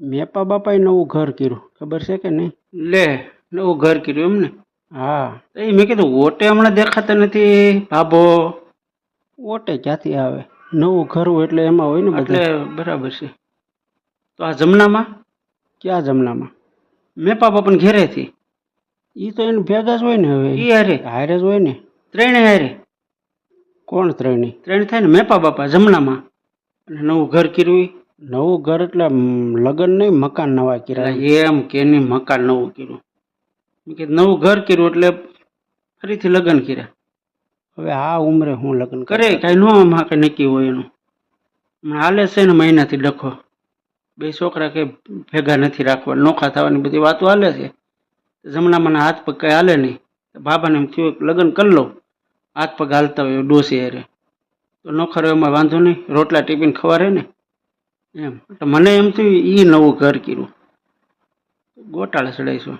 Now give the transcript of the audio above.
મેપા બાપાએ નવું ઘર કર્યું. ખબર છે કે નહીં? લે નવું ઘર કર્યું એમ ને હા એ મેં કીધું ઓટે હમણાં દેખાતા નથી ભાભો. ઓટે ક્યાંથી આવે? નવું ઘર હોય એટલે એમાં હોય ને એટલે બરાબર છે. તો આ જમનામાં? ક્યાં જમનામાં? મેપા બાપાને ઘેરેથી એ તો એને ભેગા જ હોય ને હવે. એ હારે. હારે જ હોય ને? ત્રણે હારે. કોણ ત્રણેય? ત્રણ થાય ને મેપા બાપા જમનામાં. અને નવું ઘર કર્યું. નવું ઘર એટલે લગ્ન નહીં મકાન નવા કર્યા. એમ કે નહીં મકાન નવું કર્યું. કે નવું ઘર કર્યું એટલે ફરીથી લગ્ન કર્યા. હવે આ ઉંમરે હું લગ્ન કરે કાંઈ ન આમાં કંઈ નક્કી હોય એનું. હમણાં હાલે છે ને મહિનાથી ડખો. બે છોકરા કે ભેગા નથી રાખવા નોખા થવાની બધી વાતો હાલે છે. જમણા મને હાથ પગ કંઈ હાલે નહીં. બાબાને એમ થયું કે લગ્ન કરી લઉં. હાથ પગ હાલતા હોય ડોસી અરે તો નોખર એમાં વાંધો નહીં રોટલા ટિફિન ખવારે ને. એમ. તો મને એમ થયું એ નવું ઘર કર્યું. ગોટાળે ચડાઈશું.